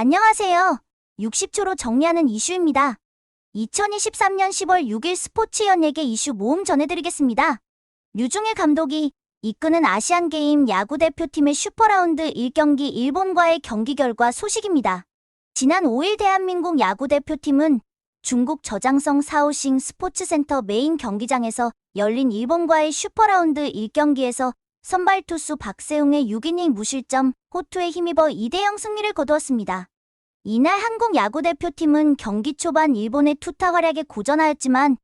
안녕하세요. 60초로 정리하는 이슈입니다. 2023년 10월 6일 스포츠 연예계 이슈 모음 전해드리겠습니다. 류중일 감독이 이끄는 아시안게임 야구대표팀의 슈퍼라운드 1경기 일본과의 경기 결과 소식입니다. 지난 5일 대한민국 야구대표팀은 중국 저장성 사오싱 스포츠센터 메인 경기장에서 열린 일본과의 슈퍼라운드 1경기에서 선발 투수 박세웅의 6이닝 무실점 호투에 힘입어 2대0 승리를 거두었습니다. 이날 한국 야구 대표팀은 경기 초반 일본의 투타 활약에 고전하였지만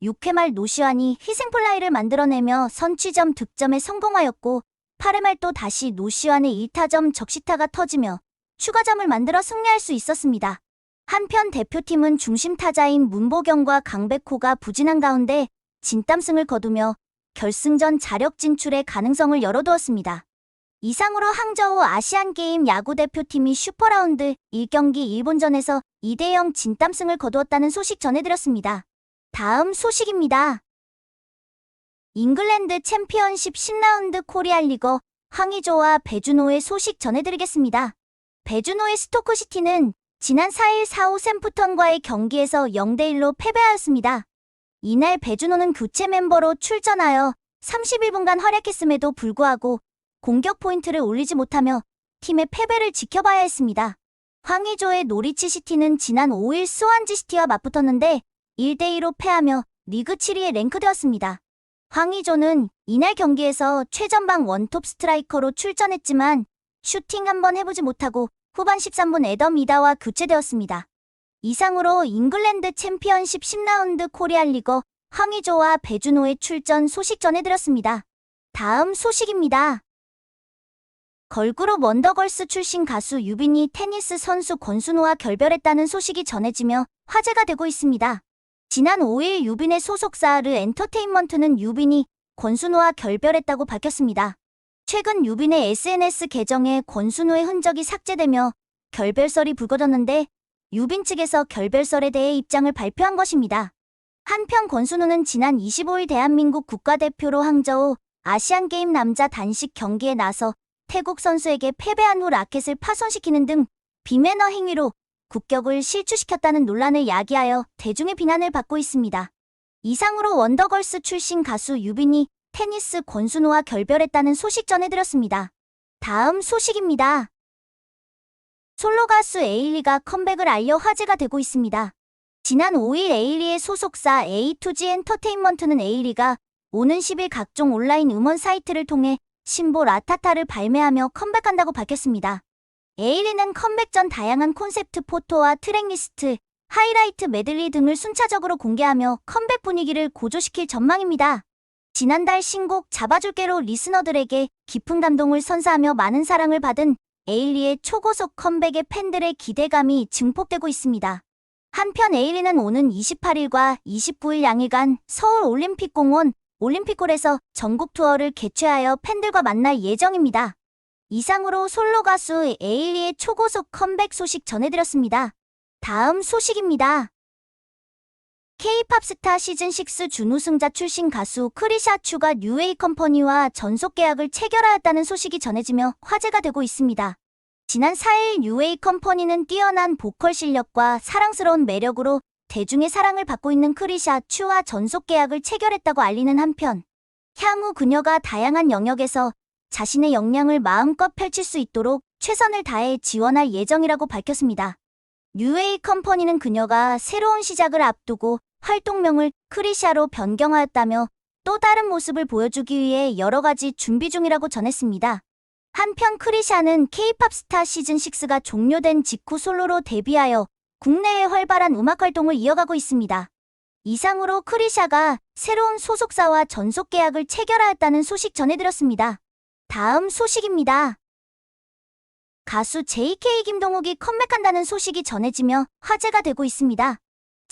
6회 말 노시환이 희생플라이를 만들어내며 선취점 득점에 성공하였고 8회 말 또 다시 노시환의 1타점 적시타가 터지며 추가점을 만들어 승리할 수 있었습니다. 한편 대표팀은 중심 타자인 문보경과 강백호가 부진한 가운데 진땀승을 거두며 결승전 자력 진출의 가능성을 열어두었습니다. 이상으로 항저우 아시안게임 야구대표팀이 슈퍼라운드 1경기 일본전에서 2대0 진땀승을 거두었다는 소식 전해드렸습니다. 다음 소식입니다. 잉글랜드 챔피언십 10라운드 코리아 리거 황의조와 배준호의 소식 전해드리겠습니다. 배준호의 스토크시티는 지난 4일 4호 샘프턴과의 경기에서 0대1로 패배하였습니다. 이날 배준호는 교체 멤버로 출전하여 31분간 활약했음에도 불구하고 공격 포인트를 올리지 못하며 팀의 패배를 지켜봐야 했습니다. 황의조의 노리치 시티는 지난 5일 스완지 시티와 맞붙었는데 1대2로 패하며 리그 7위에 랭크되었습니다. 황의조는 이날 경기에서 최전방 원톱 스트라이커로 출전했지만 슈팅 한 번 해보지 못하고 후반 13분 에덤 이다와 교체되었습니다. 이상으로 잉글랜드 챔피언십 10라운드 코리아 리거 황의조와 배준호의 출전 소식 전해드렸습니다. 다음 소식입니다. 걸그룹 원더걸스 출신 가수 유빈이 테니스 선수 권순호와 결별했다는 소식이 전해지며 화제가 되고 있습니다. 지난 5일 유빈의 소속사 르 엔터테인먼트는 유빈이 권순호와 결별했다고 밝혔습니다. 최근 유빈의 SNS 계정에 권순호의 흔적이 삭제되며 결별설이 불거졌는데 유빈 측에서 결별설에 대해 입장을 발표한 것입니다. 한편 권순호는 지난 25일 대한민국 국가대표로 항저우 아시안게임 남자 단식 경기에 나서 태국 선수에게 패배한 후 라켓을 파손시키는 등 비매너 행위로 국격을 실추시켰다는 논란을 야기하여 대중의 비난을 받고 있습니다. 이상으로 원더걸스 출신 가수 유빈이 테니스 권순호와 결별했다는 소식 전해드렸습니다. 다음 소식입니다. 솔로 가수 에일리가 컴백을 알려 화제가 되고 있습니다. 지난 5일 에일리의 소속사 A2G 엔터테인먼트는 에일리가 오는 10일 각종 온라인 음원 사이트를 통해 신보 라타타를 발매하며 컴백한다고 밝혔습니다. 에일리는 컴백 전 다양한 콘셉트 포토와 트랙리스트, 하이라이트 메들리 등을 순차적으로 공개하며 컴백 분위기를 고조시킬 전망입니다. 지난달 신곡 잡아줄게로 리스너들에게 깊은 감동을 선사하며 많은 사랑을 받은 에일리의 초고속 컴백에 팬들의 기대감이 증폭되고 있습니다. 한편 에일리는 오는 28일과 29일 양일간 서울 올림픽공원 올림픽홀에서 전국 투어를 개최하여 팬들과 만날 예정입니다. 이상으로 솔로 가수 에일리의 초고속 컴백 소식 전해드렸습니다. 다음 소식입니다. K-팝 스타 시즌6 준우승자 출신 가수 크리샤 추가 뉴웨이 컴퍼니와 전속 계약을 체결하였다는 소식이 전해지며 화제가 되고 있습니다. 지난 4일 뉴웨이 컴퍼니는 뛰어난 보컬 실력과 사랑스러운 매력으로 대중의 사랑을 받고 있는 크리샤 추와 전속 계약을 체결했다고 알리는 한편 향후 그녀가 다양한 영역에서 자신의 역량을 마음껏 펼칠 수 있도록 최선을 다해 지원할 예정이라고 밝혔습니다. 뉴웨이 컴퍼니는 그녀가 새로운 시작을 앞두고 활동명을 크리샤로 변경하였다며 또 다른 모습을 보여주기 위해 여러 가지 준비 중이라고 전했습니다. 한편 크리샤는 K-팝 스타 시즌 6가 종료된 직후 솔로로 데뷔하여 국내에 활발한 음악 활동을 이어가고 있습니다. 이상으로 크리샤가 새로운 소속사와 전속 계약을 체결하였다는 소식 전해드렸습니다. 다음 소식입니다. 가수 JK 김동욱이 컴백한다는 소식이 전해지며 화제가 되고 있습니다.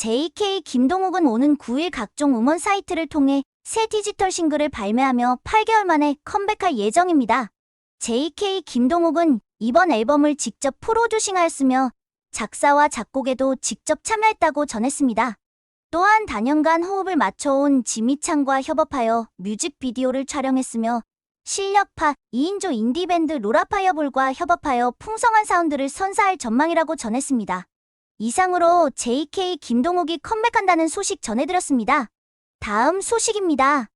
JK 김동욱은 오는 9일 각종 음원 사이트를 통해 새 디지털 싱글을 발매하며 8개월 만에 컴백할 예정입니다. JK 김동욱은 이번 앨범을 직접 프로듀싱하였으며 작사와 작곡에도 직접 참여했다고 전했습니다. 또한 단연간 호흡을 맞춰온 지미창과 협업하여 뮤직비디오를 촬영했으며 실력파 2인조 인디밴드 로라파이어볼과 협업하여 풍성한 사운드를 선사할 전망이라고 전했습니다. 이상으로 JK 김동욱이 컴백한다는 소식 전해드렸습니다. 다음 소식입니다.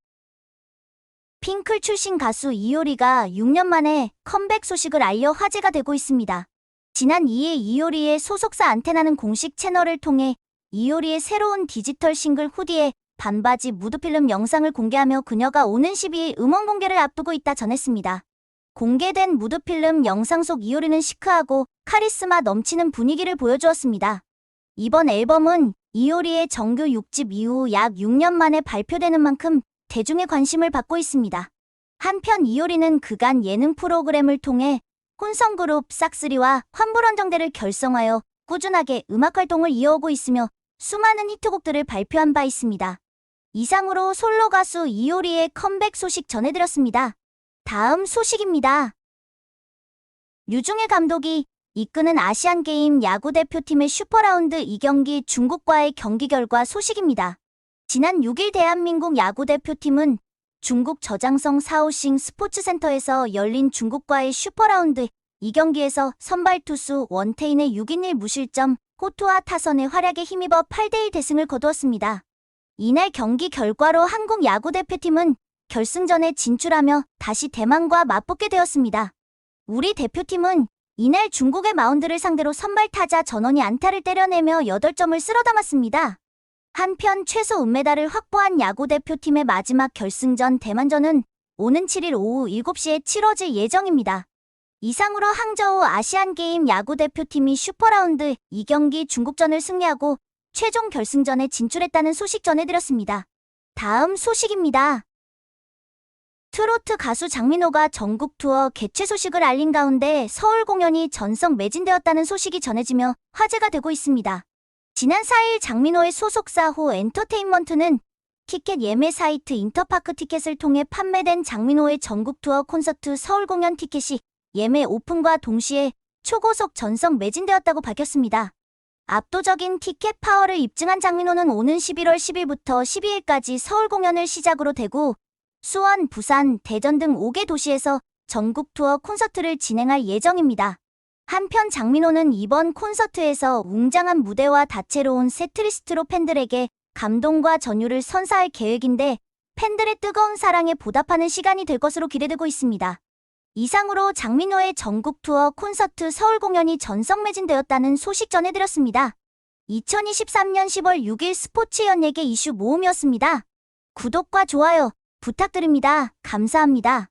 핑클 출신 가수 이효리가 6년 만에 컴백 소식을 알려 화제가 되고 있습니다. 지난 2일 이효리의 소속사 안테나는 공식 채널을 통해 이효리의 새로운 디지털 싱글 후디의 반바지 무드필름 영상을 공개하며 그녀가 오는 12일 음원 공개를 앞두고 있다 전했습니다. 공개된 무드필름 영상 속 이효리는 시크하고 카리스마 넘치는 분위기를 보여주었습니다. 이번 앨범은 이효리의 정규 6집 이후 약 6년 만에 발표되는 만큼 대중의 관심을 받고 있습니다. 한편 이효리는 그간 예능 프로그램을 통해 혼성그룹 싹쓰리와 환불원정대를 결성하여 꾸준하게 음악 활동을 이어오고 있으며 수많은 히트곡들을 발표한 바 있습니다. 이상으로 솔로 가수 이효리의 컴백 소식 전해드렸습니다. 다음 소식입니다. 류중일 감독이 이끄는 아시안게임 야구대표팀의 슈퍼라운드 2경기 중국과의 경기 결과 소식입니다. 지난 6일 대한민국 야구대표팀은 중국 저장성 사오싱 스포츠센터에서 열린 중국과의 슈퍼라운드 2경기에서 선발 투수 원태인의 6인일 무실점 호투와 타선의 활약에 힘입어 8대1 대승을 거두었습니다. 이날 경기 결과로 한국 야구대표팀은 결승전에 진출하며 다시 대만과 맞붙게 되었습니다. 우리 대표팀은 이날 중국의 마운드를 상대로 선발 타자 전원이 안타를 때려내며 8점을 쓸어 담았습니다. 한편 최소 은메달을 확보한 야구 대표팀의 마지막 결승전 대만전은 오는 7일 오후 7시에 치러질 예정입니다. 이상으로 항저우 아시안게임 야구 대표팀이 슈퍼라운드 2경기 중국전을 승리하고 최종 결승전에 진출했다는 소식 전해드렸습니다. 다음 소식입니다. 트로트 가수 장민호가 전국 투어 개최 소식을 알린 가운데 서울 공연이 전석 매진되었다는 소식이 전해지며 화제가 되고 있습니다. 지난 4일 장민호의 소속사 호 엔터테인먼트는 티켓 예매 사이트 인터파크 티켓을 통해 판매된 장민호의 전국 투어 콘서트 서울 공연 티켓이 예매 오픈과 동시에 초고속 전석 매진되었다고 밝혔습니다. 압도적인 티켓 파워를 입증한 장민호는 오는 11월 10일부터 12일까지 서울 공연을 시작으로 대구, 수원, 부산, 대전 등 5개 도시에서 전국 투어 콘서트를 진행할 예정입니다. 한편 장민호는 이번 콘서트에서 웅장한 무대와 다채로운 세트리스트로 팬들에게 감동과 전율을 선사할 계획인데 팬들의 뜨거운 사랑에 보답하는 시간이 될 것으로 기대되고 있습니다. 이상으로 장민호의 전국 투어 콘서트 서울 공연이 전석 매진되었다는 소식 전해드렸습니다. 2023년 10월 6일 스포츠 연예계 이슈 모음이었습니다. 구독과 좋아요 부탁드립니다. 감사합니다.